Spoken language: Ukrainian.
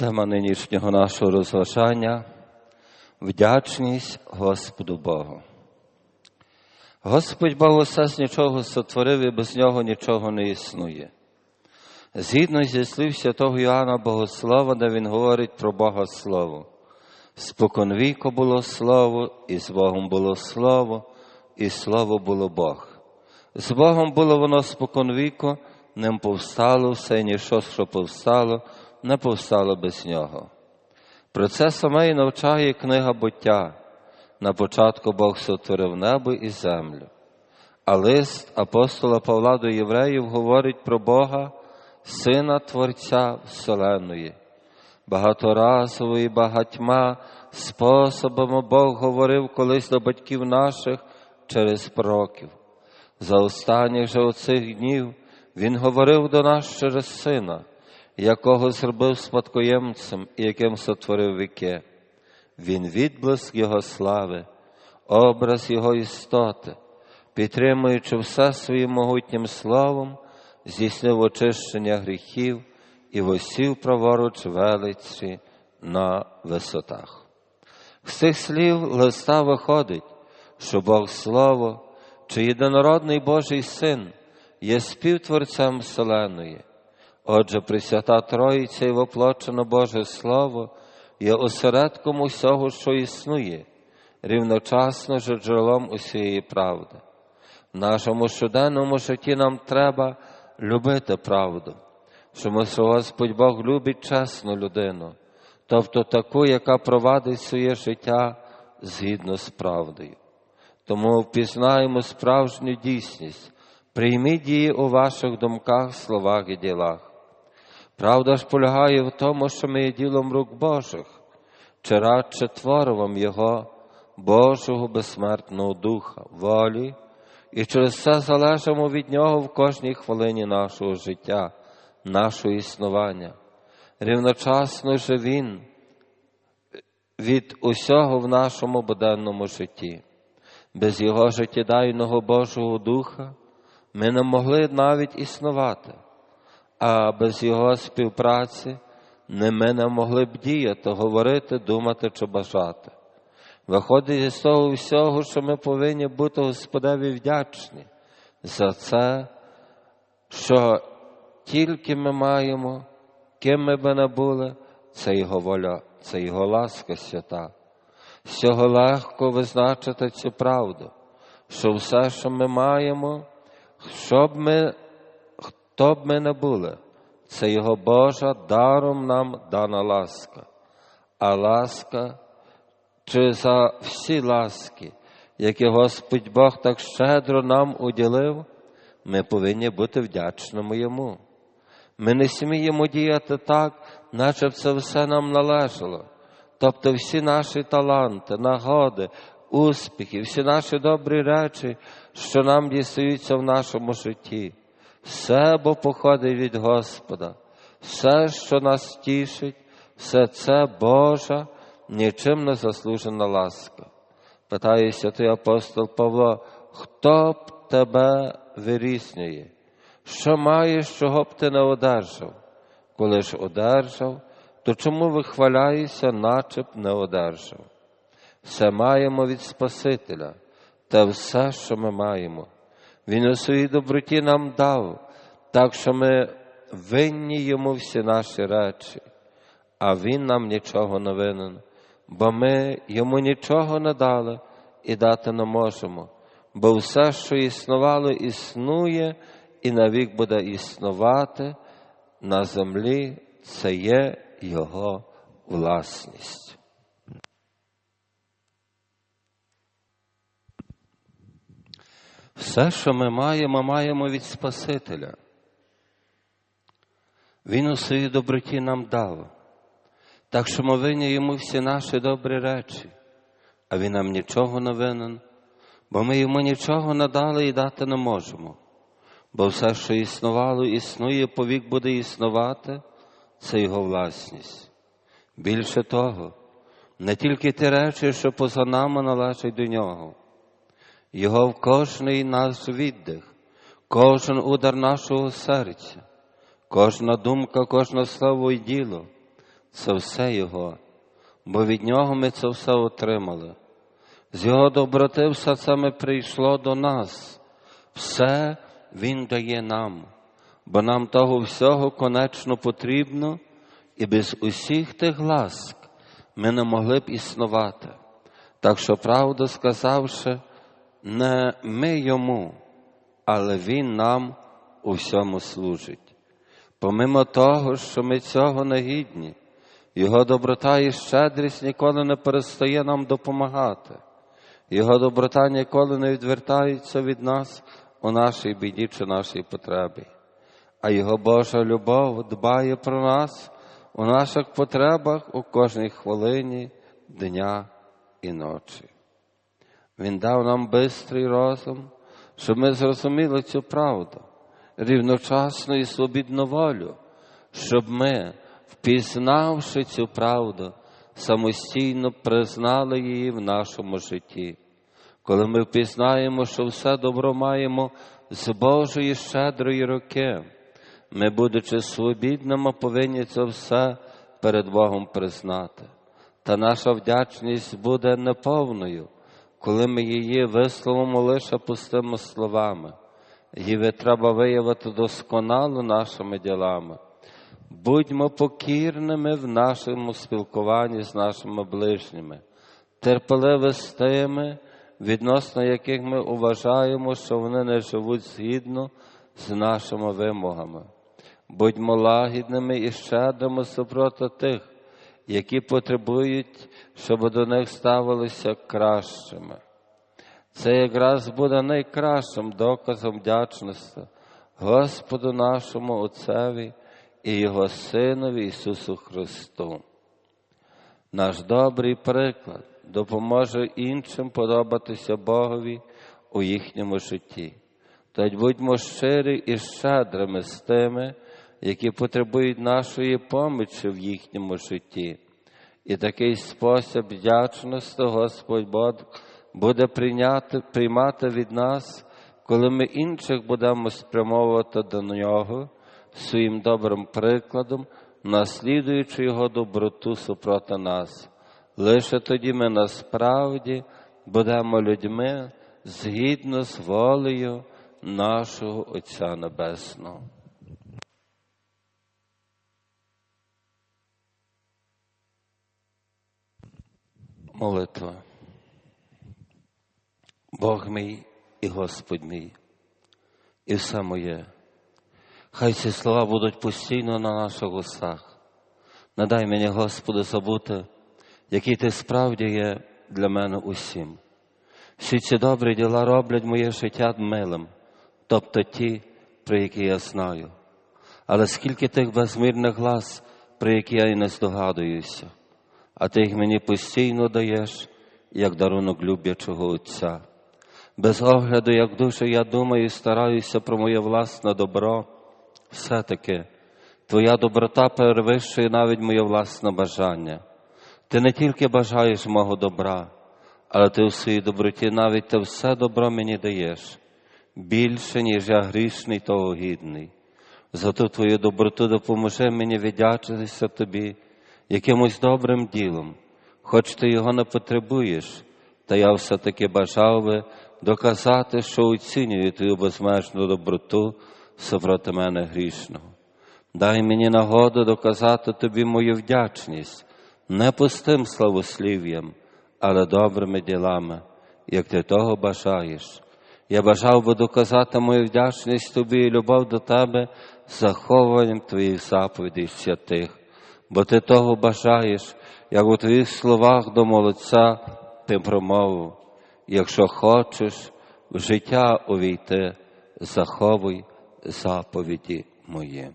Тема нинішнього нашого розважання вдячність Господу Богу. Господь Бог усе з нічого сотворив і без нього нічого не існує. Згідно зі слів святого Іоанна Богослова, де він говорить про Бога Слово. Споконвіку було Слово, і з Богом було Слово, і Слово було Бог. З Богом було воно споконвіку, ним повстало все, ніщо, що повстало, не повстало без нього. Про це саме і навчає книга буття. На початку Бог сотворив небо і землю. А лист апостола Павла до євреїв говорить про Бога, Сина Творця Вселеної. Багаторазово і багатьма способами Бог говорив колись до батьків наших через пророків. За останніх же оцих днів Він говорив до нас через Сина, якого зробив спадкоємцем і яким сотворив віки. Він відблиск Його слави, образ Його істоти, підтримуючи все своїм могутнім словом, здійснив очищення гріхів і восів праворуч велиці на висотах. З цих слів листа виходить, що Бог Слово, чи єдинородний Божий Син є співтворцем Вселеної. Отже, Пресвята Троїця і воплочено Боже Слово є осередком усього, що існує, рівночасно же джерелом усієї правди. В нашому щоденному житті нам треба любити правду, що Господь Бог любить чесну людину, тобто таку, яка провадить своє життя згідно з правдою. Тому впізнаємо справжню дійсність, прийміть її у ваших думках, словах і ділах. Правда ж полягає в тому, що ми є ділом рук Божих, чи радше творивом Його, Божого безсмертного Духа, волі, і через це залежимо від Нього в кожній хвилині нашого життя, нашого існування. Рівночасно же Він від усього в нашому буденному житті. Без Його життєдайного Божого Духа ми не могли навіть існувати, а без Його співпраці не ми не могли б діяти, говорити, думати чи бажати. Виходить із того всього, що ми повинні бути Господеві вдячні за це, що тільки ми маємо, ким ми би не були, це Його воля, це Його ласка свята. З цього легко визначити цю правду, що все, що ми маємо, щоб ми, хто б ми не були, це Його Божа даром нам дана ласка, а ласка чи за всі ласки, які Господь Бог так щедро нам уділив, ми повинні бути вдячними Йому. Ми не сміємо діяти так, наче б це все нам належало. Тобто всі наші таланти, нагоди, успіхи, всі наші добрі речі, що нам дістаються в нашому житті, все бо походить від Господа, все, що нас тішить, все це Божа, нічим не заслужена ласка. Питає святий апостол Павло, хто б тебе виріснює? Що маєш, чого б ти не одержав? Коли ж одержав, то чому вихваляєшся, наче б не одержав? Все маємо від Спасителя та все, що ми маємо. Він у своїй доброті нам дав, так що ми винні йому всі наші речі, а Він нам нічого не винен, бо ми йому нічого не дали і дати не можемо, бо все, що існувало, існує і навік буде існувати на землі, це є Його власність. Все, що ми маємо, маємо від Спасителя. Він у своїй доброті нам дав, так що ми винні йому всі наші добрі речі, а він нам нічого не винен, бо ми йому нічого не дали і дати не можемо. Бо все, що існувало, існує, повік буде існувати, це його власність. Більше того, не тільки ті речі, що поза нами належать до нього, його в кожний наш віддих, кожен удар нашого серця, кожна думка, кожне слово і діло це все Його, бо від Нього ми це все отримали. З Його доброти все це ми прийшло до нас, все Він дає нам, бо нам того всього конечно потрібно, і без усіх тих ласк ми не могли б існувати. Так що, правду сказавши, не ми йому, але Він нам у всьому служить. Помимо того, що ми цього не гідні, Його доброта і щедрість ніколи не перестає нам допомагати. Його доброта ніколи не відвертається від нас у нашій біді чи нашій потребі, а Його Божа любов дбає про нас у наших потребах у кожній хвилині, дня і ночі. Він дав нам бистрий розум, щоб ми зрозуміли цю правду, рівночасно і свобідну волю, щоб ми, впізнавши цю правду, самостійно признали її в нашому житті. Коли ми впізнаємо, що все добро маємо з Божої щедрої руки, ми, будучи свобідними, повинні це все перед Богом признати. Та наша вдячність буде неповною, коли ми її висловимо лише пустими словами. Її треба виявити досконало нашими ділами. Будьмо покірними в нашому спілкуванні з нашими ближніми, терпеливі з тими, відносно яких ми вважаємо, що вони не живуть згідно з нашими вимогами. Будьмо лагідними і щедрими супроти тих, які потребують, щоб до них ставилися кращими. Це якраз буде найкращим доказом вдячності Господу нашому Отцеві і Його Синові Ісусу Христу. Наш добрий приклад допоможе іншим подобатися Богові у їхньому житті. Тож будьмо щирі і щедрими з тими, які потребують нашої помочі в їхньому житті. І такий спосіб вдячності Господь Бог буде прийняти, приймати від нас, коли ми інших будемо спрямовувати до Нього своїм добрим прикладом, наслідуючи Його доброту супроти нас. Лише тоді ми насправді будемо людьми згідно з волею нашого Отця Небесного. Молитва. Бог мій і Господь мій, і все моє. Хай ці слова будуть постійно на наших устах. Надай мені, Господи, забути, який ти справді є для мене усім. Всі ці добрі діла роблять моє життя милим, тобто ті, про які я знаю. Але скільки тих безмірних глас, про які я і не здогадуюся, а ти їх мені постійно даєш, як дарунок люблячого Отця. Без огляду, як дуже я думаю і стараюся про моє власне добро, все-таки Твоя доброта перевищує навіть моє власне бажання. Ти не тільки бажаєш мого добра, але ти у своїй доброті навіть те все добро мені даєш більше, ніж я грішний того гідний. Зато твою доброту допоможи мені віддячитися тобі якимось добрим ділом, хоч ти його не потребуєш, та я все-таки бажав би доказати, що оцінюю твою безмежну доброту супроти мене грішного. Дай мені нагоду доказати тобі мою вдячність не пустим славослів'ям, але добрими ділами, як ти того бажаєш. Я бажав би доказати мою вдячність тобі і любов до тебе заховуванням твоїх заповідей святих, бо ти того бажаєш, як у твоїх словах до молодця ти промовив. Якщо хочеш в життя увійти, заховуй заповіді мої.